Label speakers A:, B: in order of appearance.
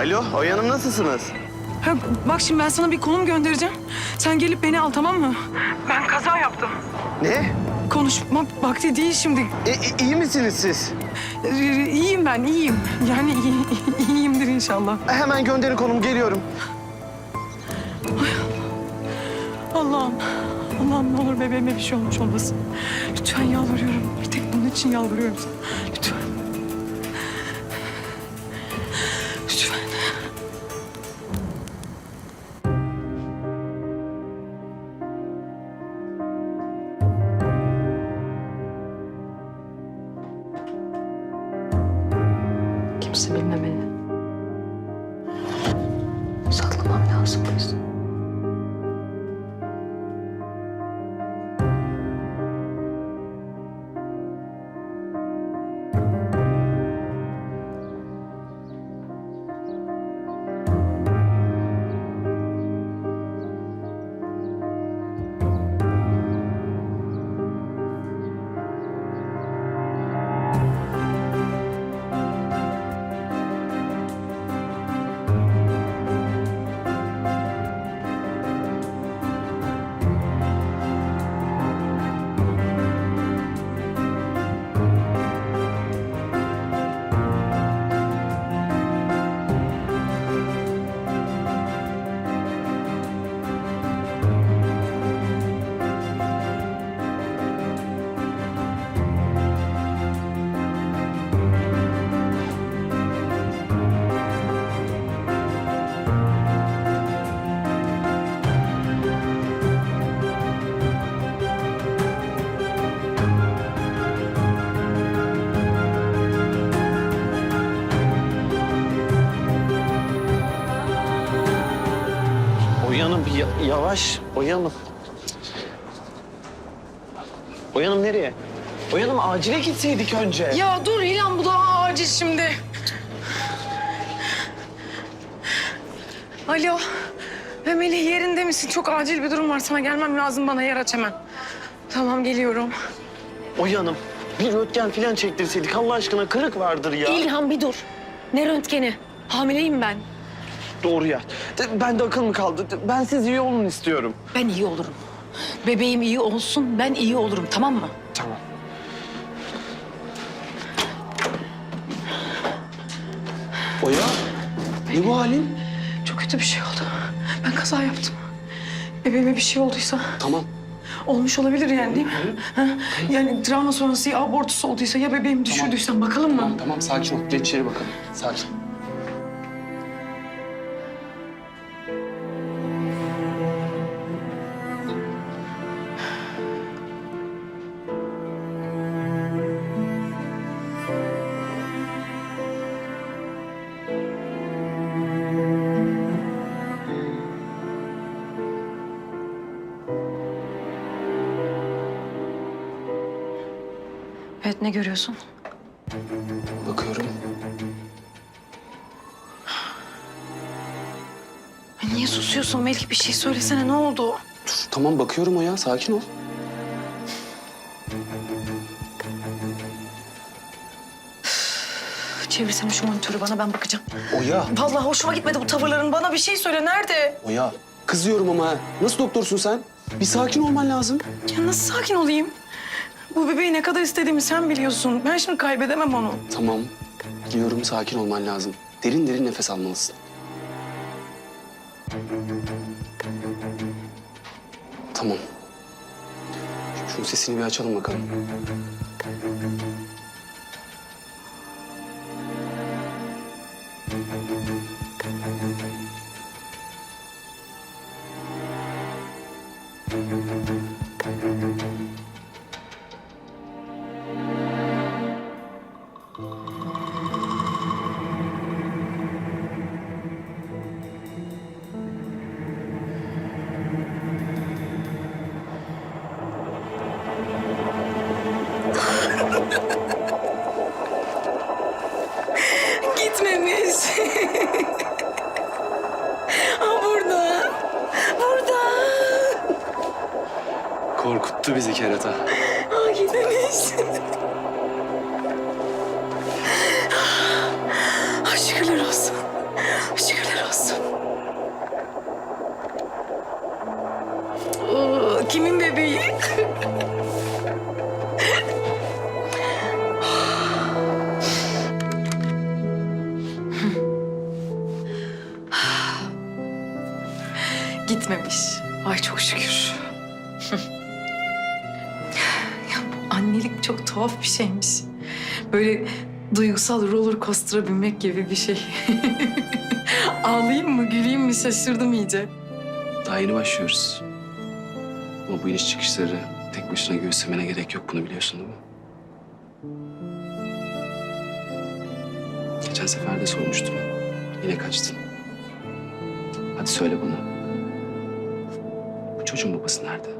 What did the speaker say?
A: Alo, Oya Hanım nasılsınız?
B: Ha, bak şimdi ben sana bir konum göndereceğim. Sen gelip beni al tamam mı? Ben kaza yaptım.
A: Ne?
B: Konuşma vakti değil şimdi.
A: E, e, iyi misiniz siz?
B: Ee, İyiyim ben, iyiyim. Yani iyi, iyiyimdir inşallah.
A: Hemen gönderin konum, geliyorum.
B: Allah'ım, Allah'ım ne olur bebeğime bir şey olmuş olmasın. Lütfen yalvarıyorum. Bir tek bunun için yalvarıyorum sana. Lütfen.
C: Kimse bilmemeli.
A: Yavaş. Oya Hanım. Oya Hanım nereye? Oya Hanım acile gitseydik önce.
B: Ya dur İlhan bu daha acil şimdi. Alo. Ve Melih yerinde misin? Çok acil bir durum var. Sana gelmem lazım. Bana yer aç hemen. Tamam geliyorum.
A: Oya Hanım, bir röntgen falan çektirseydik Allah aşkına kırık vardır ya.
C: İlhan bir dur. Ne röntgeni? Hamileyim ben.
A: Doğru ya. De- Ben de akıl mı kaldı? De- Ben siz iyi olun istiyorum.
C: Ben iyi olurum. Bebeğim iyi olsun, ben iyi olurum tamam mı?
A: Tamam. Oya, ne bu halin?
B: Çok kötü bir şey oldu. Ben kaza yaptım. Bebeğime bir şey olduysa
A: Tamam.
B: olmuş olabilir yani değil mi? Ha? Yani travma sonrası ya abortusu olduysa ya bebeğimi düşürdüysen bakalım mı?
D: Tamam sakin ol. Geç içeri bakalım. Sakin.
C: Evet ne görüyorsun?
D: Bakıyorum.
B: Niye susuyorsun Melih? Bir şey söylesene ne oldu?
D: Dur, tamam bakıyorum o ya. Sakin ol.
B: Çevirsene şu monitörü bana ben bakacağım.
D: Oya.
B: Vallahi hoşuma gitmedi bu tavırların. Bana bir şey söyle. Nerede?
D: Oya. Kızıyorum ama ha. Nasıl doktorsun sen? Bir sakin olman lazım.
B: Ya nasıl sakin olayım? Bu bebeği ne kadar istediğimi sen biliyorsun. Ben şimdi kaybedemem onu.
D: Tamam. Biliyorum sakin olman lazım. Derin derin nefes almalısın. Tamam. Şunun sesini bir açalım bakalım. Korkuttu bizi kerata.
B: Aa, gitmemiş. Aa, şükürler olsun. Şükürler olsun. Aa, Kimin bebeği? Gitmemiş. Ay çok şükür. Annelik çok tuhaf bir şeymiş. Böyle duygusal roller coaster'a binmek gibi bir şey. Ağlayayım mı, güleyim mi şaşırdım iyice.
D: Daha yeni başlıyoruz. Ama bu iniş çıkışları tek başına göğüslemene gerek yok bunu biliyorsun değil mi? Geçen sefer de sormuştum. Yine kaçtın. Hadi söyle bana. Bu çocuğun babası nerede?